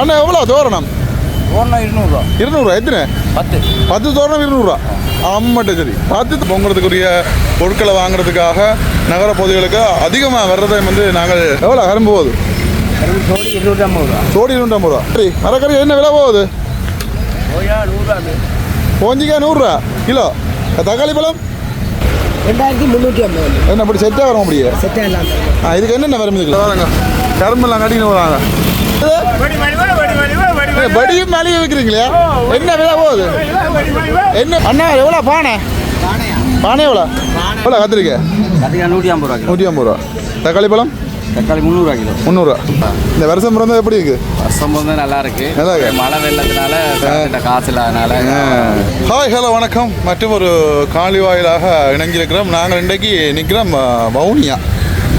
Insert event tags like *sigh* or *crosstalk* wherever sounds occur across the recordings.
அண்ணா எவ்வளோ தோரணம்? தோரணம் இருநூறுவா. இருநூறுவா எத்தனை? பத்து. பத்து தோரணம் இருநூறுவா. அம்மட்ட சரி. பார்த்து பொங்குறதுக்குரிய பொருட்களை வாங்குறதுக்காக நகர பகுதிகளுக்கு அதிகமாக வர்றதை வந்து நாங்கள் எவ்வளோ? கரும்பு போகுது. சோடி இருநூற்றி ஐம்பது ரூபா. சோடி நூற்றம்பது ரூபா. சரி மரக்கறி என்ன விலை போகுது? ஓயா நூறுரூவா கிலோ. தக்காளி பழம்? ரெண்டாயிரத்தி முந்நூற்றி ஐம்பது. என்ன அப்படி செட்டாக வர முடியும் செட்டாக இல்லாமல் ஆ இதுக்கு என்னென்ன வரும் இதுக்கு? வாங்க கரும்பெல்லாம் கட்டின்னு வராங்க படியும் மேலேயே விற்கிறீங்களா என்ன விலை போகுது? என்ன? அண்ணா எவ்வளோ? பானை? பானை எவ்வளோ? எவ்வளோ கத்திரிக்காய் நூற்றி ஐம்பது ரூபா நூற்றி ஐம்பது ரூபா. தக்காளி பழம்? தக்காளி முந்நூறுவா கிலோ. முந்நூறுரூவா இந்த வருஷம் பிறந்தது எப்படி இருக்கு? வருஷம் வந்து நல்லா இருக்கு. நல்லா இருக்கு. மழை வெள்ளத்தினால காசு இல்லாதனால. ஹாய் ஹலோ வணக்கம். மற்றும் ஒரு காலி வாயிலாக இணைஞ்சிருக்கிறோம் நாங்கள் இன்றைக்கு நிற்கிறோம் வவுனியா.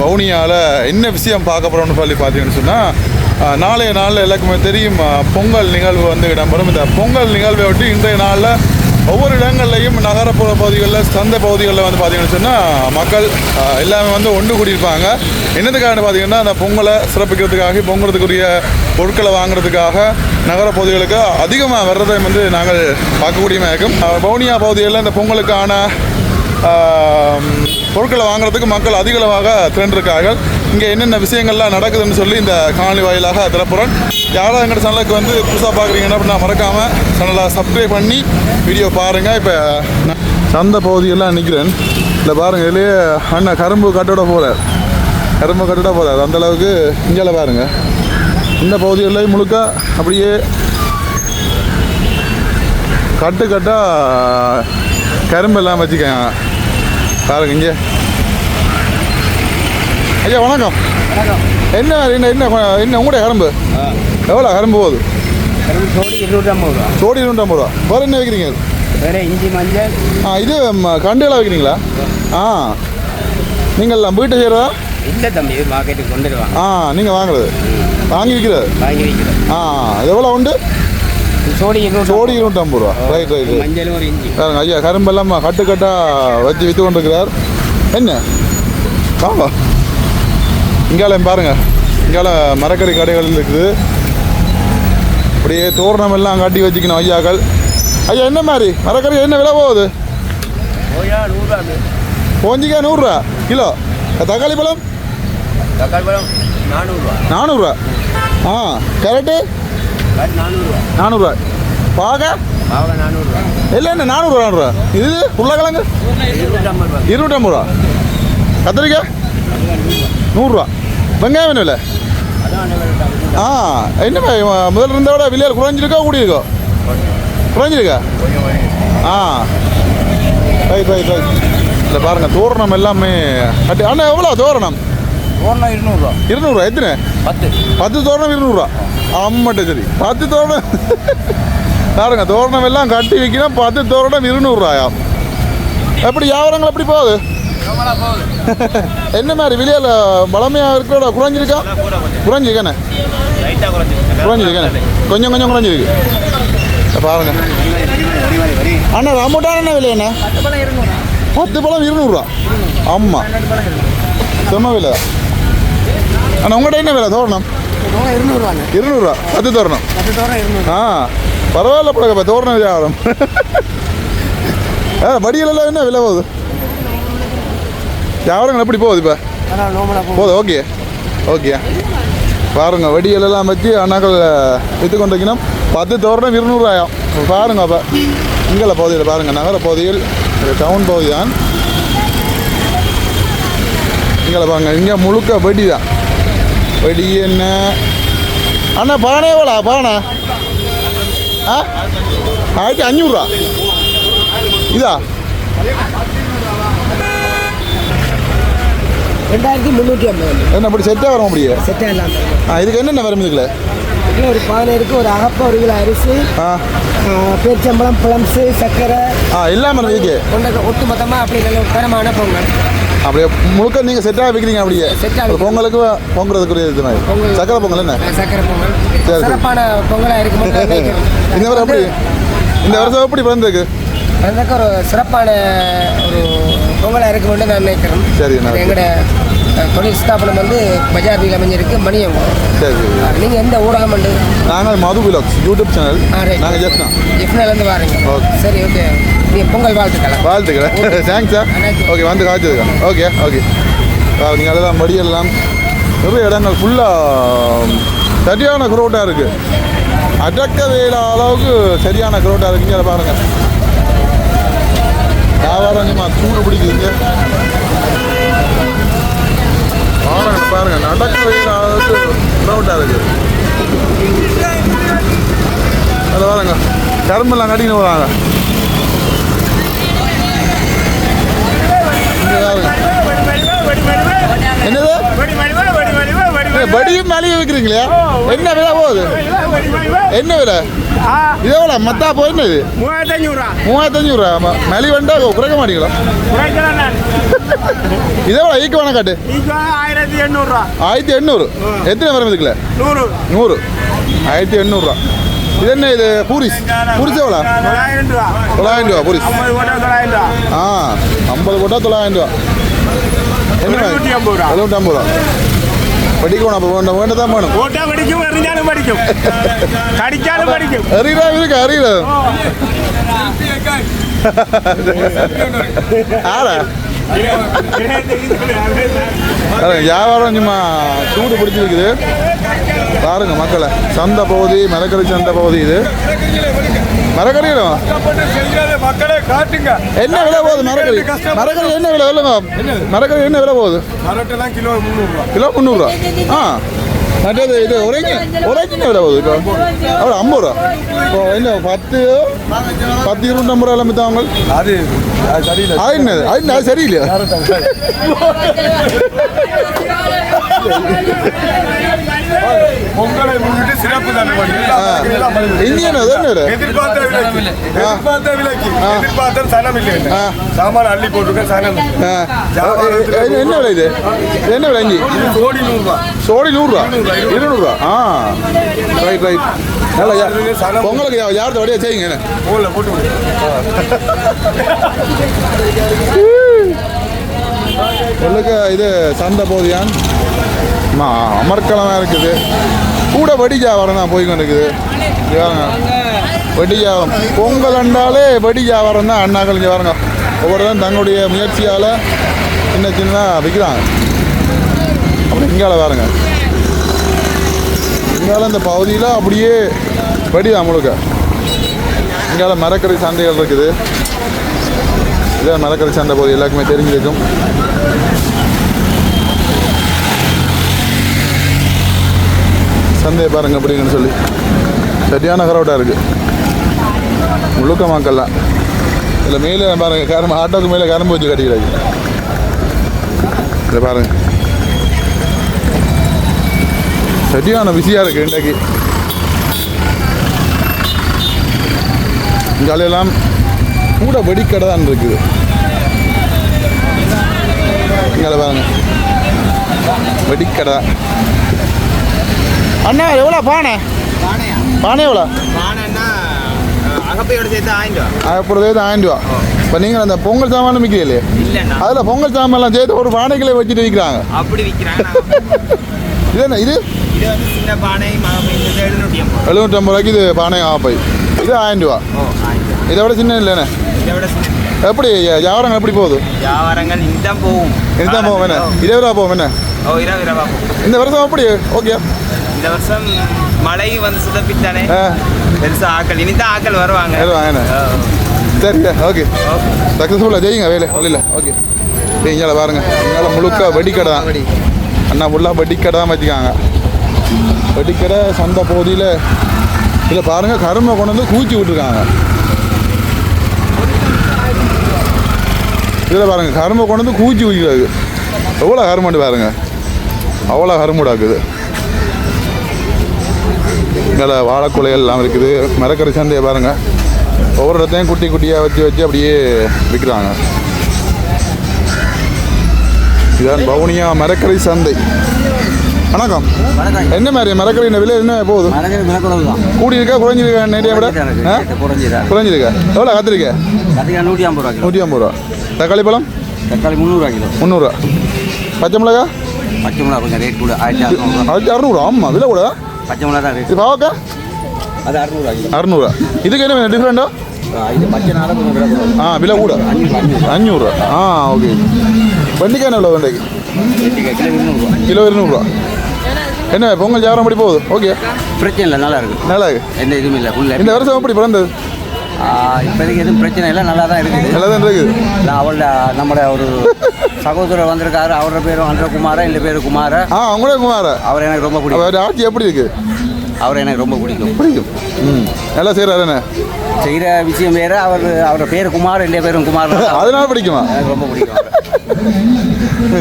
வவுனியாவில் என்ன விஷயம் பார்க்க போகிறோம்னு சொல்லி பார்த்தீங்கன்னு சொன்னால் நாளைய நாளில் எல்லாருக்குமே தெரியும் பொங்கல் நிகழ்வு வந்து இடம்பெறும். இந்த பொங்கல் நிகழ்வை ஒட்டி இன்றைய நாளில் ஒவ்வொரு இடங்கள்லையும் நகரப்புற பகுதிகளில் சந்தை பகுதிகளில் வந்து பார்த்தீங்கன்னு சொன்னால் மக்கள் எல்லாமே வந்து ஒன்று கூடியிருப்பாங்க. என்னதுக்காக பார்த்தீங்கன்னா அந்த பொங்கலை சிறப்பிக்கிறதுக்காக பொங்கலுக்குரிய பொருட்களை வாங்குறதுக்காக நகர பகுதிகளுக்கு அதிகமாக வர்றதை வந்து நாங்கள் பார்க்கக்கூடியமாக இருக்கும் பவுனியா வவுனியா பகுதிகளில் இந்த பொங்கலுக்கான பொருட்களை வாங்குறதுக்கு மக்கள் அதிகளவாக திரண்டிருக்கார்கள் இங்கே என்னென்ன விஷயங்கள்லாம் நடக்குதுன்னு சொல்லி இந்த காணொலி வாயிலாக திறப்புறேன் யாராவது எங்கள் சேனலுக்கு வந்து புதுசாக பார்க்குறீங்கன்னா அப்படின்னா மறக்காமல் சேனலை சப்ஸ்கிரைப் பண்ணி வீடியோ பாருங்கள் இப்போ சந்த பகுதியெல்லாம் நிற்கிறேன் இல்லை பாருங்கள் இதுலேயே அண்ணன் கரும்பு கட்டோட போகிறார் கரும்பு கட்டோட போகிறார் அந்த அளவுக்கு இங்கே பாருங்கள் இந்த பகுதியெல்லாம் முழுக்க அப்படியே கட்டு கட்டாக கரும்பு எல்லாம் வச்சுக்கேன் பாருங்க இங்கே. ஐயா வணக்கம். என்ன என்ன என்ன என்ன உங்களுடைய கரும்பு? எவ்வளோ கரும்பு போகுது? சோடி இருநூற்றி ஐம்பது ரூபா. சோடி நூற்றம்பது ரூபா. வேறு என்ன வைக்கிறீங்க? வேற இஞ்சி மஞ்சள். ஆ இது ம, கண்டுகளா வைக்கிறீங்களா? ஆ. நீங்கள் வீட்டை செய்கிறதா இல்லை தம்பி மார்க்கெட்டுக்கு கொண்டு வருவாங்க ஆ நீங்கள் வாங்குறது. வாங்கி விற்கிறது. வாங்கி வைக்கிறோம் ஆ எவ்வளோ உண்டு? சோடி சோடி நூற்றம்பது ரூபா. ரைட் ரைட் ரைட் மஞ்சள் ஒரு இஞ்சி. பாருங்க ஐயா கரும்பெல்லாம் கட்டு கட்டாக வச்சு விற்று கொண்டிருக்கிறார் என்ன? வாங்க இங்கால பாருங்க. இங்கால மரக்கறி கடைகள் இருக்குது. அப்படியே தோரணம் எல்லாம் கட்டி வச்சுக்கணும் ஐயாக்கள். ஐயா என்ன மாதிரி? மரக்கறி என்ன விலை போகுது? ஓயா நூறுரூவா? கிலோ. தக்காளி பழம்? தக்காளி பழம் நானூறுரூவா. நானூறுரூவா ஆ கேரட்டு? நானூறுரூவா. நானூறுரூவா பாக? நானூறுரூவா இல்லை என்ன நானூறுரூவா நானூறுரூவா. இது உருளைக்கிழங்கு? இருநூற்றம்பது ரூபா. கத்திரிக்காய்? நூறுரூவா. வெங்காயம் என்ன அனைவரும் ஆ என்ன முதல்ல இருந்த விட விலையில் குறைஞ்சிருக்கா கூடியிருக்கோ? குறைஞ்சிருக்கா? ஆ. ரைட் ரைட் ரைட் இல்லை பாருங்கள் தோரணம் எல்லாமே கட்டி அண்ணா எவ்வளோ தோரணம்? தோரணம் இருநூறுவா. இருநூறுவா எத்தனை? பத்து. பத்து தோரணம் இருநூறுவா. அம்மட்ட சரி. பத்து தோரணம். பாருங்க தோரணம் எல்லாம் கட்டி வைக்கணும் பத்து தோரணம் இருநூறுவாயா? எப்படி வியாபாரங்கள் எப்படி போகுது? என்ன மாதிரி விலையில் பழமையாக இருக்கிறோட குறைஞ்சிருக்கா? குறைஞ்சிருக்கானே? குறைஞ்சிருக்கானே? கொஞ்சம் கொஞ்சம் குறைஞ்சிருக்கு. பாருங்க. அண்ணா ரம்புட்டான் என்ன விலை என்ன பத்து பழம் இருநூறுவா. ஆமாம் செம்ம விலை. அண்ணா உங்கள்கிட்ட என்ன விலை? தோரணம்? இருநூறுவா. பத்து தோரணம். ஆ பரவாயில்ல பழக இப்போ தோரணம் வியாபாரம். ஆ வடிகளெல்லாம் என்ன விலை போகுது? வியாபாரங்கள் எப்படி போகுது இப்போ? போதும் ஓகே ஓகே பாருங்க வெடிகளெல்லாம் வச்சு அண்ணாக்கள் விற்று கொண்டிருக்கணும் பத்து தோரணம் இருநூறுவாயம் பாருங்க அப்போ. இங்கே பகுதியில் பாருங்கள் நகர பகுதியில் டவுன் பகுதி தான் இங்கே பாருங்க இங்கே முழுக்க வெடி தான் வெடி என்ன? அண்ணா பானை எவ்வளோ பானை ஆ? ஆயிரத்தி அஞ்சூறுரூவா இதா? ரெண்டாயிரத்தி முந்நூற்றி ஐம்பது. என்ன இப்படி செட்டாக வர முடியும் செட்டாக இல்லாமல் ஆ இதுக்கு என்னென்ன வரும் இதுக்குள்ள? ஒரு பானை இருக்குது ஒரு அகப்பா ஒரு கிலோ அரிசி ஆ. பேரிச்சம்பழம் பிளம்ஸு சர்க்கரை. ஆ எல்லாமே இருக்கு கொண்ட ஒட்டு மொத்தமாக அப்படி நல்ல தரமான பொங்கல். அப்படியே முழுக்க நீங்கள் செட்டாக விற்கிறீங்க அப்படியே. செட்டா ஒரு பொங்கலுக்கு பொங்குறதுக்குரிய இது மாதிரி. சக்கரை பொங்கல் என்ன? ஆ, சர்க்கரை பொங்கல். சரி. சிறப்பான பொங்கலாக நினைக்கிறேன். இந்த வருஷம் எப்படி? இந்த வருஷம் எப்படி பிறந்திருக்கு? அதுக்கு ஒரு சிறப்பான ஒரு பொங்கலாக இருக்கும்போது நான் நினைக்கிறேன் சரி, எங்களோட தொழில் ஸ்தாபனம் வந்து பஜார் வீல் அமைஞ்சிருக்கு மணியங்கம் சரி நீங்கள் எந்த ஊடகம் வந்து? நாங்கள் மது விலாக்ஸ் யூடியூப் சேனல். நாங்கள் ஜெஃப்னா ஜிப்னாலேருந்து வாரீங்க. Okay. சரி ஓகே. நீங்கள் பொங்கல் வாழ்த்துக்கலாம் வாழ்த்துக்கிறேன் தேங்க்ஸ் சார். *laughs* ஓகே வந்து காய்ச்சதுக்கா. Okay okay. நீங்கள் அதெல்லாம் மடியெல்லாம் நிறைய இடங்கள் ஃபுல்லாக சரியான குரோட்டாக இருக்குது அடக்க வேல அளவுக்கு சரியான குரோட்டாக இருக்குங்க பாருங்கள் வியாபாரம் சூடு பிடிக்குதுங்க பாருங்க பாருங்க நடக்க வேல அளவுக்கு குரோட்டாக இருக்குது அதில் பாருங்க கரும்பெல்லாம் கட்டின்னு போகிறாங்க இங்க என்னது? ஏய், படியும் மேலேயும் விற்கிறீங்களா என்ன விலை போகுது? என்ன விலை இது எவ்வளோ மத்தா போய் என்ன இது? மூவாயிரத்தஞ்சூறுவா மூவாயிரத்தஞ்சு ரூபா ஆமாம் மேலி வண்டா குறைக்க மாட்டீங்களா? இது எவ்வளோ ஈக்கு வேணா காட்டு. இப்போ ஆயிரத்தி எண்ணூறுரூவா. ஆயிரத்தி எண்ணூறு. எத்தனை வரும் இதுக்குல நூறு. நூறு. ஆயிரத்தி எண்ணூறுரூவா. இது என்ன இது? பூரிஸ்? பூரிஸ் எவ்வளோ? தொள்ளாயிரம் ரூபா பூரிஸ். ஆ ஐம்பது போட்டால் தொள்ளாயிரம் ரூபா எழுநூற்றி ஐம்பது ரூபா. எழுநூற்றி ஐம்பது ரூபா படிக்கணும் அப்போ வேண்ட வேண்ட தான் வேணும் போட்டா படிக்கும் எறிஞ்சாலும் படிக்கும் கடிச்சாலும் படிக்கும் அறியறா இருக்கு அறியல ஆடா வியாபாரம் சும்மா சூடு பிடிச்சிருக்குது பாருங்க மக்களை. சந்தை பகுதி மரக்கறி சந்தை பகுதி இது. மரக்கறி வேணும் மக்களை காட்டுங்க என்ன விலை போகுது மரக்கறி? மரக்கறி என்ன விலை சொல்லுங்க. மரக்கறி என்ன விலை போகுது? மரட்டெல்லாம் கிலோ முந்நூறுரூவா கிலோ முந்நூறுரூவா ஆ. மற்றது இது ஒரேஞ்சி என்ன விலை போகுது இப்போ. அவ்வளோ ஐம்பது ரூபா. இப்போ என்ன பத்து பத்து இருபத்தம்பது ரூபா எல்லாம் விற்றவங்க அது சரியில்லை. அது என்னது? அது அது சரியில்லையா? *laughs* பொங்கலை முன்னிட்டு சிறப்பு தள்ளுபடி இந்தியன் அது என்ன விலை? எதிர்பார்த்த விலைக்கு. எதிர்பார்த்த விலைக்கு. எதிர்பார்த்த சனம் இல்லை. சாமான் அள்ளி போட்டுருக்க சனம். என்ன விலை இது? என்ன விலை இஞ்சி? கோடி நூறுரூவா. சோடி நூறுரூவா? இருநூறுவா ஆ. ரைட் ரைட் நல்லா பொங்கலுக்கு யா- யார்கிட்ட வழியாக செய்யுங்க போல போட்டு. சொல்லுக்கு இது சந்தை போதியான். அமர்க்கலமாக இருக்குது. கூட வெடி வியாபாரம் தான் போய் இருக்குது வடி வியாபாரம் பொங்கல் அண்டாலே வடி வியாபாரம் தான் அண்ணாக்கள் இங்கே பாருங்க ஒவ்வொருத்தரும் தங்களுடைய முயற்சியால் சின்ன சின்னதாக விற்கிறாங்க அப்புறம் இங்கால பாருங்க இங்கால இந்த பகுதியில் அப்படியே வடி தான் முழுக்க. இங்கால மரக்கறி சந்தைகள் இருக்குது. இதான் மரக்கறி சந்தை பகுதி. எல்லாருக்குமே தெரிஞ்சிருக்கும். சந்தையை பாருங்க அப்படின்னு சொல்லி. சரியான கரோட்டாக இருக்குது முழுக்க மக்கள்லாம். இதில் மேலே பாருங்க கரும்பு ஆட்டோக்கு மேலே கரும்பு வச்சு கட்டிக்கிறாங்க. இதை பாருங்க. சரியான பிஸியாக இருக்குது இன்றைக்கு. இங்காலெல்லாம் கூட வெடிக்கடை தான் இருக்குது. இங்கே பாருங்கள் வெடிக்கடை அண்ணா எவ்வளோ பானை? பானை எவ்வளோ? அகப்பையோட சேர்த்து ஆயிரம் ரூபா. அப்புறம் சேர்த்து ஆயிரம் ரூபா. இப்போ நீங்கள் அந்த பொங்கல் சாமான் விற்கிறீங்களே அதில் பொங்கல் சாமான்லாம் சேர்த்து ஒரு பானைக்குள்ளே வச்சுட்டு விற்கிறாங்க அப்படி விற்கிறாங்க *laughs* இது என்ன இது? இது வந்து சின்ன பானை எழுநூற்றி ஐம்பது எழுநூற்றம்பது ரூபாய்க்கு இது பானை ஆப்பை இது ஆயிரம் ரூபா. இதை விட சின்ன இல்லைண்ணே. எப்படி வியாபாரங்கள் எப்படி போகுது? வியாபாரங்கள் இதுதான் போகும். இதுதான் போவோம் என்ன? இருபது ரூபா போவோம் என்ன? போகும். இந்த வருஷம் எப்படி ஓகே. இந்த வருஷம் மழை வந்து சுதப்பித்தானே? பெருசா ஆக்கள் இனிதான் ஆக்கள் வருவாங்க. வருவாங்க சரிங்க ஓகே. சக்ஸஸ்ஃபுல்லாக செய்யுங்க வேலை வழியில். ஓகே. இங்கே பாருங்க. இங்கே முழுக்க வெடிக்கடை தான். அண்ணா ஃபுல்லாக வெடிக்கடை தான் வச்சுக்காங்க வெடிக்கடை சந்தை பகுதியில். இதில் பாருங்கள் கரும்பை கொண்டு வந்து கூச்சி விட்டுருக்காங்க. இதில் பாருங்கள் கரும்பை கொண்டு வந்து கூச்சி விற்கிறாங்க எவ்வளோ கருமாண்டு பாருங்க. அவ்வளோ கரும்புடாக்குது இங்கே வாழைக்குலைகள் எல்லாம் இருக்குது. மரக்கறி சந்தையை பாருங்கள் ஒவ்வொரு இடத்தையும் குட்டி குட்டியாக வச்சு வச்சு அப்படியே விற்கிறாங்க இதான் வவுனியா மரக்கறி சந்தை. வணக்கம். என்ன மாதிரி மரக்கறி விலை என்ன போகுது? கூடி இருக்கா குறைஞ்சிருக்கா நேரியா விட? குறைஞ்சிருக்கா? எவ்வளோ கத்திரிக்கா? நூற்றி ஐம்பது ரூபா நூற்றி ஐம்பது ரூபா. தக்காளி பழம்? தக்காளி முந்நூறுரூவா கிலோ. முந்நூறுரூவா பச்சை மிளகா? பச்சை மிளகா கொஞ்சம் ரேட் கூட. ஆயிரத்தி அறுநூறுவா ஆயிரத்தி ஆமாம் விலை கூட. பச்சை மிளகா தான் இது பாவக்கா? அது அறுநூறுவா அறநூறுவா இதுக்கு என்ன டிஃப்ரெண்டா இது பச்சை நாள கொஞ்சம் ஆ விலை கூட. அஞ்சூறு. ஆ ஓகே வெண்டிக்காய் என்ன விலை வெண்டைக்கு? கிலோ இருநூறுவா என்ன பொங்கல் ஜாரம் அப்படி போகுது? ஓகே பிரச்சனை இல்லை நல்லா இருக்கு. நல்லா இருக்கு. எந்த இதுவும் இல்லை இந்த வருஷம் எப்படி பிறந்தது? இப்போதைக்கு எதுவும் பிரச்சனை இல்லை நல்லா தான் இருக்குது. நல்லா தான் இருக்குது. இல்லை அவளோட நம்மளோட ஒரு சகோதரர் வந்திருக்காரு அவரோட பேரும் அன்றகுமாரா இந்த பேரு குமார. ஆ அவங்களே குமார. அவர் எனக்கு ரொம்ப பிடிக்கும். அவர் ஆட்சி எப்படி இருக்கு? அவர் எனக்கு ரொம்ப பிடிக்கும். பிடிக்கும். ம். நல்லா செய்கிறாரு என்ன? செய்கிற விஷயம் வேறு அவர் அவரோட பேர் குமார் இந்த பேரும் குமார் *laughs* அதனால பிடிக்குமா? எனக்கு ரொம்ப பிடிக்கும்.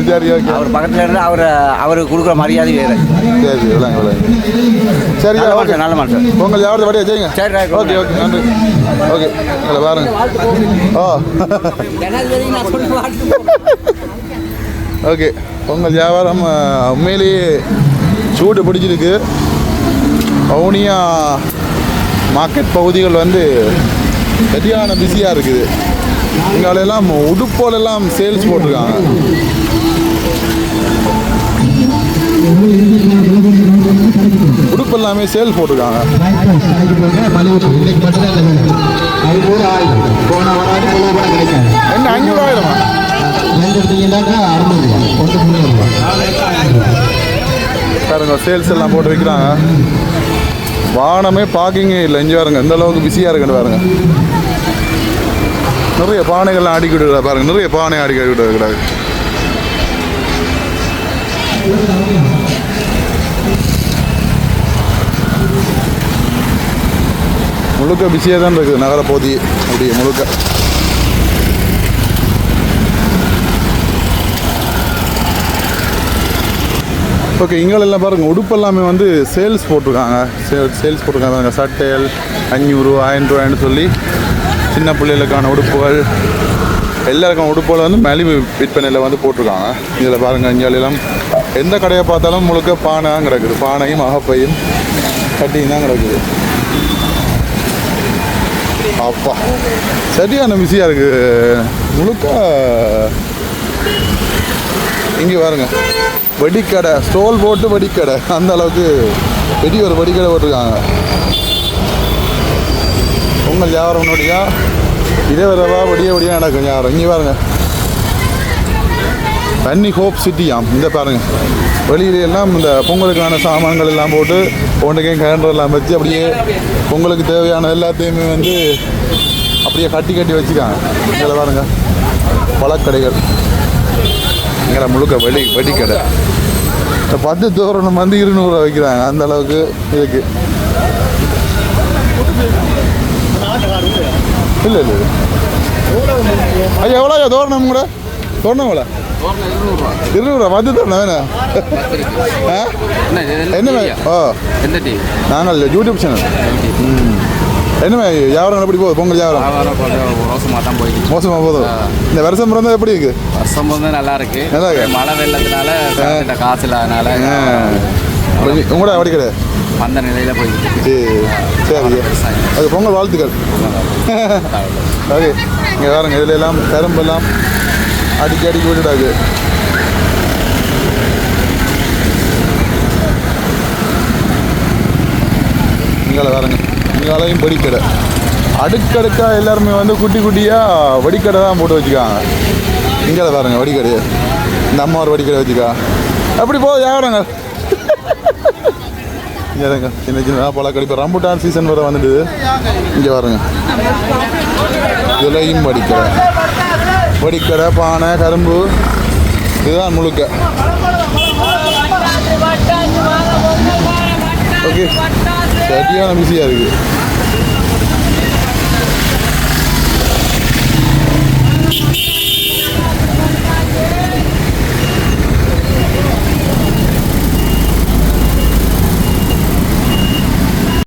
சரி ஓகே. அவர் பக்கத்தில் இருந்து அவரை அவருக்கு கொடுக்குற மரியாதை வேறு. சரி விளாங்க விளாங்க. சரியா நல்ல ஓகே. மனுஷன், நல்ல மனுஷன். பொங்கல் ஜாகிரதை படியா செய்யுங்க சரி, right, ஓகே ஓகே நன்றி. ஓகே இல்லை பாருங்க. ஓ. ஓகே பொங்கல் வியாபாரம் அஹ், உண்மையிலேயே சூடு பிடிச்சிருக்கு. வவுனியா மார்க்கெட் பகுதிகள் வந்து சரியான பிஸியாக இருக்குது. இங்காலெல்லாம் உடுப்போலெல்லாம் சேல்ஸ் போட்டிருக்காங்க. உடுப்பு எல்லாமே சேல் போட்டிருக்காங்க. என்ன அஞ்சூறாயிரமா பாருங்க சேல்ஸ் எல்லாம் போட்டு வைக்கிறாங்க. வானமே பார்க்கிங்கே இல்லை. இங்கே பாருங்க இந்த அளவுக்கு பிஸியாக இருக்குன்னு பாருங்க. நிறைய பானைகள்லாம் அடிக்கி விடுறா பாருங்க நிறைய பானை அடிக்கி விடுறாங்க முழுக்க பிஸியாக தான் இருக்குது நகர அப்படியே முழுக்க. ஓகே இங்கெல்லாம் பாருங்கள் உடுப்பு எல்லாமே வந்து சேல்ஸ் போட்டிருக்காங்க. சேல் சேல்ஸ் போட்டிருக்காங்க சட்டையல் அஞ்சூறு ஆயிரம் ரூபாய்னு சொல்லி சின்ன பிள்ளைகளுக்கான உடுப்புகள். எல்லாருக்கும் உடுப்புகள் வந்து மலிவு விற்பனையில் வந்து போட்டிருக்காங்க. இதில் பாருங்கள் இங்கெல்லாம் எந்த கடையை பார்த்தாலும் முழுக்க பானை தான் கிடக்குது. பானையும் அகப்பையும் கட்டியும் தான் கிடக்குது. அப்பா சரியான பிஸியாக இருக்குது முழுக்க இங்கே பாருங்க. வெடிக்கடை ஸ்டோல் போட்டு வெடிக்கடை. அந்த அளவுக்கு பெரிய ஒரு வெடிக்கடை போட்டிருக்காங்க. பொங்கல் வியாபாரம் முன்னாடியா இதே வரவா வடிய வடியாக நடக்கும் வியாபாரம் இங்கே பாருங்க. தண்ணி ஹோப் சிட்டியாம் இந்த பாருங்க. வெளியில எல்லாம் இந்த பொங்கலுக்கான சாமான்கள் எல்லாம் போட்டு ஒன்றுக்கையும் கேலண்டர் எல்லாம் வச்சு அப்படியே பொங்கலுக்கு தேவையான எல்லாத்தையுமே வந்து அப்படியே கட்டி கட்டி வச்சுக்காங்க இதில் பாருங்க. பழக்கடைகள். இங்கே முழுக்க வெடி வெடிக்கடை இந்த பத்து தோரணம் வந்து இருநூறுவா வைக்கிறாங்க. அந்த அளவுக்கு இருக்கு. இல்லை இல்லை ஐயா எவ்வளோ தோரணம் கூட? தோரணம் எவ்வளோ இருநூறுவா பத்து தோரணம் வேணும் என்ன ஓ நாங்கள் யூடியூப் சேனல். ம். என்ன வியாபாரம் எப்படி போகுது. பொங்கல் வியாபாரம். ரோசமாக தான் போயிடுச்சு மோசமாக போதும் இந்த வருஷம் பிறந்தா எப்படி இருக்கு? வருஷம் வந்து நல்லா இருக்கு. நல்லா இருக்கு. மழை வெள்ளத்தினால காசு இல்லாதனால உங்களோட அப்படி கிடையாது அந்த நிலையில போயிடுச்சு சரி அது பொங்கல் வாழ்த்துக்கள். ஓகே இங்கே பாருங்க இதுல எல்லாம் கரும்பெல்லாம் அடிக்கி அடிக்கி விட்டுடாது இங்கே பாருங்க. இங்காலையும் வெடிக்கடை. அடுக்கடுக்காக எல்லாருமே வந்து குட்டி குட்டியாக வடிக்கடை தான் போட்டு வச்சுக்காங்க. இங்கே பாருங்க வடிக்கடை இந்த அம்மா ஒரு வெடிக்கடை வச்சுக்கா. அப்படி போகுது யாருங்க இங்கே இருங்க சின்ன சின்ன பழக்கடை. இப்போ ரம்புட்டான் சீசன் வர வந்துட்டு இங்கே பாருங்க. இலையும் வடிக்கடை. வடிக்கடை பானை கரும்பு. இதுதான் முழுக்க. ஓகே. சரியான பிஸியாக இருக்குது